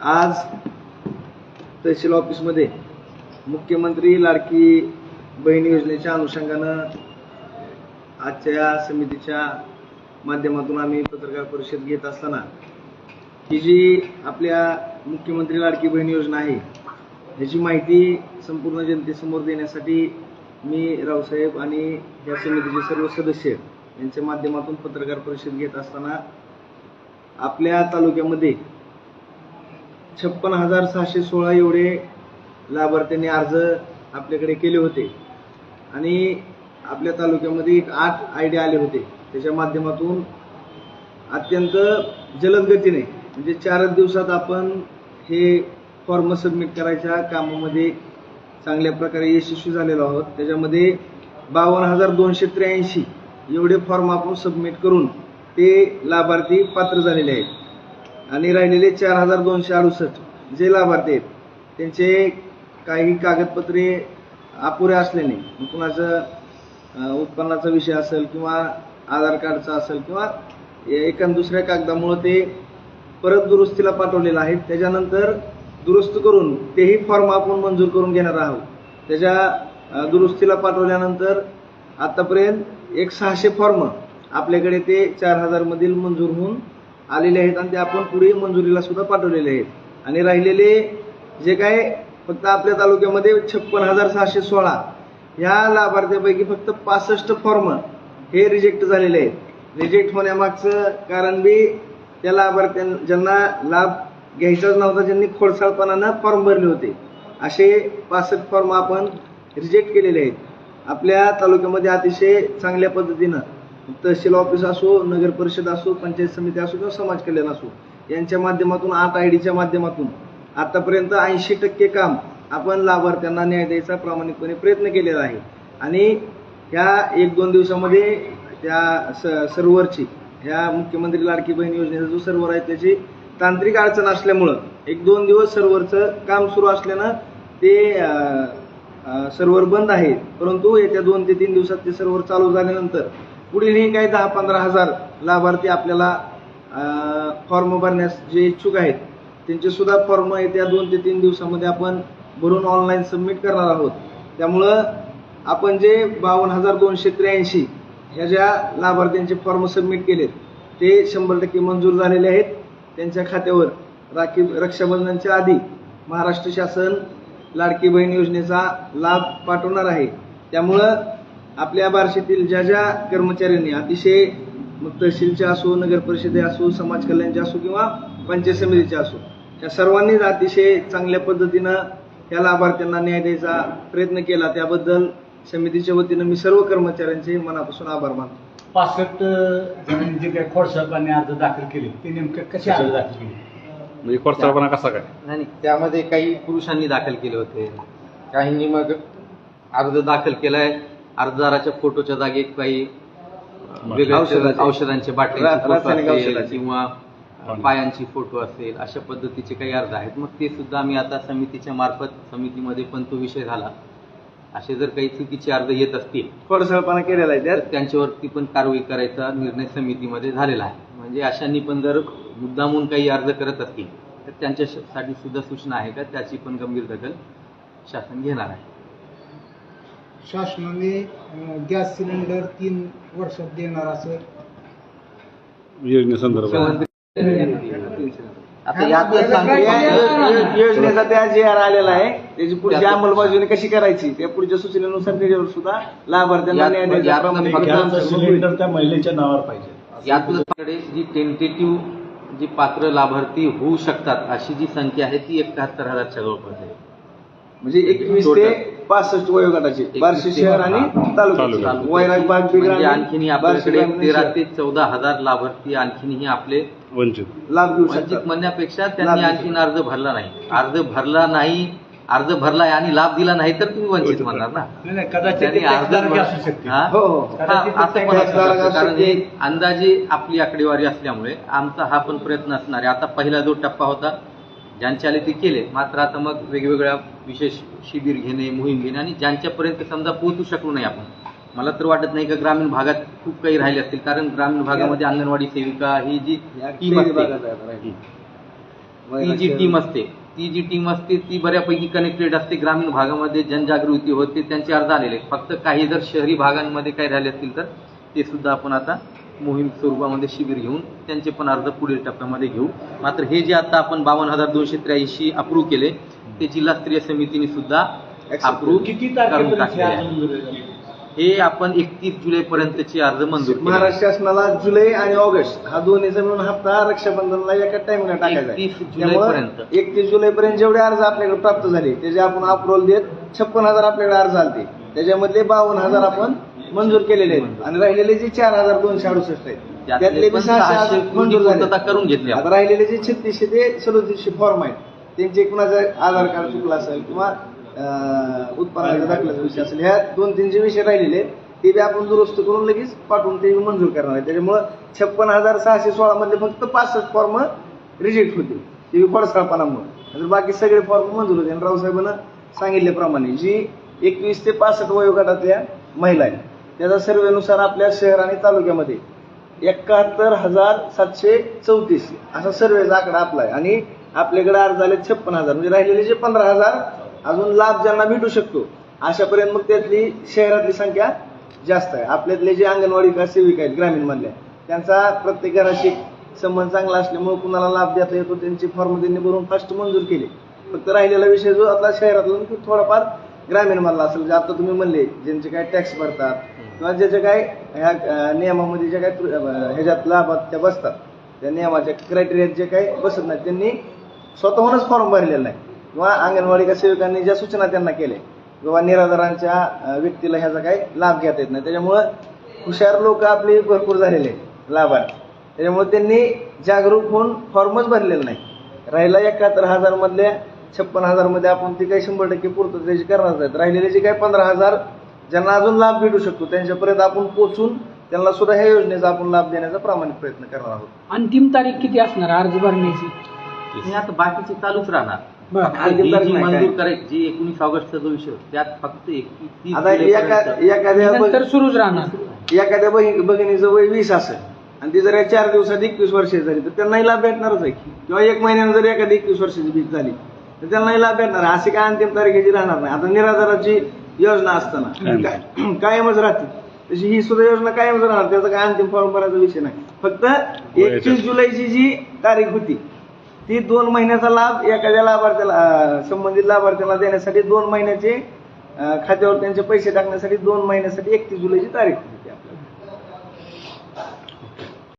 आज तहसील ऑफिसमध्ये मुख्यमंत्री लाडकी बहीण योजनेच्या अनुषंगानं आजच्या या समितीच्या माध्यमातून आम्ही पत्रकार परिषद घेत असताना ही जी आपल्या मुख्यमंत्री लाडकी बहीण योजना आहे ह्याची माहिती संपूर्ण जनतेसमोर देण्यासाठी मी रावसाहेब आणि या समितीचे सर्व सदस्य यांच्या माध्यमातून पत्रकार परिषद घेत असताना आपल्या तालुक्यामध्ये छप्पन हजार सहाशे सोळा एवढे लाभार्थ्यांनी अर्ज आपल्याकडे केले होते. आणि आपल्या तालुक्यामध्ये एक आठ आयडिया आले होते. त्याच्या माध्यमातून अत्यंत जलद गतीने म्हणजे चारच दिवसात आपण हे फॉर्म सबमिट करायच्या कामामध्ये चांगल्या प्रकारे यशस्वी झालेलो आहोत. त्याच्यामध्ये बावन्न हजार दोनशे त्र्याऐंशी एवढे फॉर्म आपण सबमिट करून ते लाभार्थी पात्र झालेले आहेत. आणि राहिलेले चार हजार दोनशे अडुसष्ट जे लाभार्थी आहेत त्यांचे काही कागदपत्रे अपुरे असल्याने कुणाचं उत्पन्नाचा विषय असेल किंवा आधार कार्डचा असेल किंवा एका दुसऱ्या कागदामुळं ते परत दुरुस्तीला पाठवलेलं आहे त्याच्यानंतर दुरुस्त करून तेही फॉर्म आपण मंजूर करून घेणार आहोत. त्याच्या दुरुस्तीला पाठवल्यानंतर आतापर्यंत एक सहाशे फॉर्म आपल्याकडे ते चार हजारमधील मंजूर होऊन आलेले आहेत आणि ते आपण पुढे मंजुरीला सुद्धा पाठवलेले आहेत. आणि राहिलेले जे काय फक्त आपल्या तालुक्यामध्ये छप्पन हजार सहाशे सोळा ह्या लाभार्थ्यापैकी फक्त पासष्ट फॉर्म हे रिजेक्ट झालेले आहेत. रिजेक्ट होण्यामागचं कारण बी त्या लाभार्थ्यां ज्यांना लाभ घ्यायचाच नव्हता ज्यांनी खोडसाळपणानं फॉर्म भरले होते. असे पासष्ट फॉर्म आपण रिजेक्ट केलेले आहेत. आपल्या तालुक्यामध्ये अतिशय चांगल्या पद्धतीनं तहसील ऑफिस असो नगर परिषद असो पंचायत समिती असो किंवा समाज कल्याण असो यांच्या माध्यमातून आठ आय डीच्या माध्यमातून आतापर्यंत ऐंशी टक्के काम आपण लाभार्थ्यांना न्याय द्यायचा प्रामाणिकपणे प्रयत्न केलेला आहे. आणि ह्या एक दोन दिवसामध्ये त्या स सर्व्हरची ह्या मुख्यमंत्री लाडकी बहीण योजनेचा जो सर्व्हर आहे त्याची तांत्रिक अडचण असल्यामुळं एक दोन दिवस सर्व्हरचं काम सुरू असल्यानं ते सर्व्हर बंद आहे. परंतु येत्या दोन ते तीन दिवसात ते सर्व्हर चालू झाल्यानंतर पुढीलही काही दहा पंधरा हजार लाभार्थी आपल्याला फॉर्म भरण्यास जे इच्छुक आहेत त्यांचे सुद्धा फॉर्म येत्या दोन ते तीन दिवसामध्ये आपण भरून ऑनलाईन सबमिट करणार आहोत. त्यामुळं आपण जे बावन्न हजार दोनशे त्र्याऐंशी ह्या ज्या लाभार्थ्यांचे फॉर्म सबमिट केलेत ते शंभर टक्के मंजूर झालेले आहेत. त्यांच्या खात्यावर राखी रक्षाबंधनच्या आधी महाराष्ट्र शासन लाडकी बहीण योजनेचा लाभ पाठवणार आहे. त्यामुळं आपल्या बार्शीतील ज्या ज्या कर्मचाऱ्यांनी अतिशय मग तहसीलचे असो नगर परिषदे असो समाज कल्याणचे असो किंवा पंचायत समितीचे असो या सर्वांनीच अतिशय चांगल्या पद्धतीनं या लाभार्थ्यांना न्याय द्यायचा प्रयत्न केला. त्याबद्दल समितीच्या वतीनं मी सर्व कर्मचाऱ्यांचे मनापासून आभार मानतो. पासष्ट जणांनी जे काही खोडसाहेबांनी अर्ज दाखल केले ते नेमके कसे अर्ज दाखल केले? म्हणजे खोडसाळपणा कसा काय? नाही. त्यामध्ये काही पुरुषांनी दाखल केले होते. काहींनी मग अर्ज दाखल केलाय. अर्जदाराच्या फोटोच्या जागी काही वेगळ्या औषधाचे. बाटली. किंवा पायांची फोटो असेल अशा पद्धतीचे काही अर्ज आहेत. मग ते सुद्धा आम्ही आता समितीच्या मार्फत समितीमध्ये पण तो विषय झाला. असे जर काही चुकीचे अर्ज येत असतील खोडसळपणा केलेला आहे तर त्यांच्यावरती पण कारवाई करायचा निर्णय समितीमध्ये झालेला आहे. म्हणजे अशांनी पण जर मुद्दामून काही अर्ज करत असतील तर त्यांच्यासाठी सुद्धा सूचना आहे का? त्याची पण गंभीर दखल शासन घेणार आहे. शासनाने गॅस सिलेंडर तीन वर्षात देणार असं. योजनेसंदर्भात. आता यातच सांगतो या- योजनेचा त्या जे आर आलेला आहे. त्याची पुढची अंमलबजावणी कशी करायची? त्या पुढच्या सूचनेनुसार त्याच्यावर सुद्धा लाभार्थ्यांना न्याय द्यायचा फक्त सिलेंडर त्या महिलेच्या नावावर पाहिजे. यातून आपल्याकडे जी टेंटेटिव्ह जी पात्र लाभार्थी होऊ शकतात अशी जी संख्या आहे ती एकाहत्तर हजारच्या जवळपास आहे. म्हणजे एकवीस ते पासष्ट वयोगटाचे बार्शी शहर आणि तालुका. तालुका वैराग बाग म्हणजे बिग्राम आणखीनही आपल्याकडे तेरा ते चौदा हजार लाभार्थी आणखीनही आपले वंचित. लाभ घेऊ वंचित शकतात. म्हणण्यापेक्षा लाभ त्यांनी घेऊ आणखीन अर्ज भरला नाही. अर्ज भरला नाही अर्ज भरलाय आणि लाभ दिला नाही तर तुम्ही वंचित म्हणणार ना. नाही नाही कदाचित त्यांनी ते अर्ज टॅक्सदारही भर- असू शकते हा? हो हो. हा, असं पण असू. कारण हे. अंदाजे आपली आकडेवारी असल्यामुळे आमचा हा पण प्रयत्न असणार आहे. आता पहिला जो टप्पा होता ज्यांचे आले ते केले मात्र आता मग वेगवेगळ्या विशेष शिबिर घेणे मोहीम घेणे आणि ज्यांच्यापर्यंत समजा पोहोचू शकलो नाही आपण मला तर वाटत नाही का ग्रामीण भागात खूप काही राहिले असतील कारण ग्रामीण भागामध्ये अंगणवाडी सेविका ही जी टीम असते. ती जी टीम असते ती जी टीम असते ती बऱ्यापैकी कनेक्टेड असते ग्रामीण भागामध्ये जनजागृती होते त्यांचे अर्ज आलेले. फक्त काही जर शहरी भागांमध्ये काही राहिले असतील तर ते सुद्धा आपण आता मोहीम स्वरूपामध्ये शिबिर घेऊन त्यांचे पण अर्ज पुढील टप्प्यामध्ये घेऊ. मात्र हे जे आता आपण बावन्न हजार दोनशे त्र्याऐंशी अप्रूव्ह केले ते जिल्हास्तरीय समितीने सुद्धा अप्रूव्ह किती करून टाकलेले हे आहे? हे आपण एकतीस जुलै पर्यंतचे अर्ज मंजूर महाराष्ट्र शासनाला जुलै आणि ऑगस्ट हा दोन्हीचा मिळून हप्ता रक्षाबंधनला एका टाइमला टाकायचा 31 जुलैपर्यंत. एकतीस जुलै पर्यंत जेवढे अर्ज आपल्याकडे प्राप्त झाले त्याचे आपण अप्रुव्हल देत छप्पन हजार आपल्याकडे अर्ज आलते. त्याच्यामधले बावन्न हजार आपण मंजूर केलेले आहेत. आणि राहिलेले जे चार हजार दोनशे अडुसष्ट आहेत त्यातले बी सहाशे मंजूर झाले. करून घेतली. आता राहिलेले जे छत्तीसशे ते सदोतीसशे फॉर्म आहेत. त्यांचे कुणाचं आधार कार्ड चुकलं असेल किंवा अं, उत्पन्नाचा दाखल्याचा विषय असेल ह्या दोन तीन जे विषय राहिलेले आहेत ते बी आपण दुरुस्त करून लगेच पाठवून ते मंजूर करणार आहे त्याच्यामुळं छप्पन हजार सहाशे सोळा मधले फक्त पासष्ट फॉर्म रिजेक्ट होते. ते बी पडसाळपणामुळे तर बाकी सगळे फॉर्म मंजूर होते. आणि रावसाहेबांना सांगितल्याप्रमाणे जी एकवीस ते पासष्ट वयोगटातल्या महिला आहेत त्याच्या सर्वेनुसार आपल्या शहर आणि तालुक्यामध्ये एकाहत्तर हजार सातशे चौतीस असा सर्वेचा आकडा आपला आहे. आणि आपल्याकडे अर्ज आले छप्पन हजार. म्हणजे राहिलेले जे पंधरा हजार अजून लाभ ज्यांना भेटू शकतो अशापर्यंत मग त्यातली शहरातली संख्या जास्त आहे. आपल्यातले जे अंगणवाडी का सेविका आहेत ग्रामीण मधल्या त्यांचा प्रत्येक घराशी संबंध चांगला असल्यामुळे कुणाला लाभ देता येतो त्यांचे फॉर्म त्यांनी भरून फास्ट मंजूर केले. फक्त राहिलेला विषय जो आपला शहरातला थोडाफार ग्रामीण मधला असेल जे आता तुम्ही म्हणले ज्यांचे काय टॅक्स भरतात किंवा ज्याचे काय ह्या नियमामध्ये जे काय ह्याच्यात लाभात त्या बसतात. त्या नियमाच्या क्रायटेरियात जे काही बसत नाही त्यांनी स्वतःहूनच फॉर्म भरलेला नाही. किंवा अंगणवाडी का सेविकांनी ज्या सूचना त्यांना केल्या किंवा निराधारांच्या व्यक्तीला ह्याचा काही लाभ घेता येत नाही. त्याच्यामुळं हुशार लोक आपले भरपूर झालेले आहेत त्याच्यामुळे त्यांनी जागरूक होऊन फॉर्मच भरलेला नाही. राहिला एकाहत्तर हजारमधल्या छप्पन हजारमध्ये आपण ते काही शंभर टक्के पूर्ततेची करणार आहेत राहिलेले जे काही पंधरा हजार ज्यांना अजून लाभ भेटू शकतो त्यांच्यापर्यंत आपण पोहोचून त्यांना सुद्धा ह्या योजनेचा आपण लाभ देण्याचा प्रामाणिक प्रयत्न करणार आहोत. अंतिम तारीख किती असणार अर्ज भरण्याची? हे आता बाकीचे चालूच राहणार. बरं. फक्त अंतिम तारीख जी नाही काय? मंजूर करायची जी एकोणीस ऑगस्टचा जो विषय होता, त्यात फक्त एकतीस आता एका जुलैपर्यंत एखाद्या नंतर सुरूच राहणार. एखाद्या भगिनीचं वय वीस असेल आणि ती जर या चार दिवसात एकवीस वर्षाची झाली तर त्यांनाही लाभ भेटणारच आहे की. किंवा एक महिन्यानं जर एखादी एकवीस वर्षाची भीत झाली तर त्यांनाही लाभ भेटणार अशी काय अंतिम तारखेची राहणार नाही. आता निराधाराची योजना असताना. काय- कायमच राहते. तशी ही सुद्धा योजना कायमच राहणार. त्याचा काय अंतिम फॉर्म भरायचा विषय नाही. फक्त एकतीस जुलैची जी तारीख होती ती दोन महिन्याचा लाभ एखाद्या लाभार्थ्याला संबंधित लाभार्थ्याला देण्यासाठी दोन महिन्याचे खात्यावर त्यांचे पैसे टाकण्यासाठी दोन महिन्यासाठी एकतीस जुलैची तारीख होती.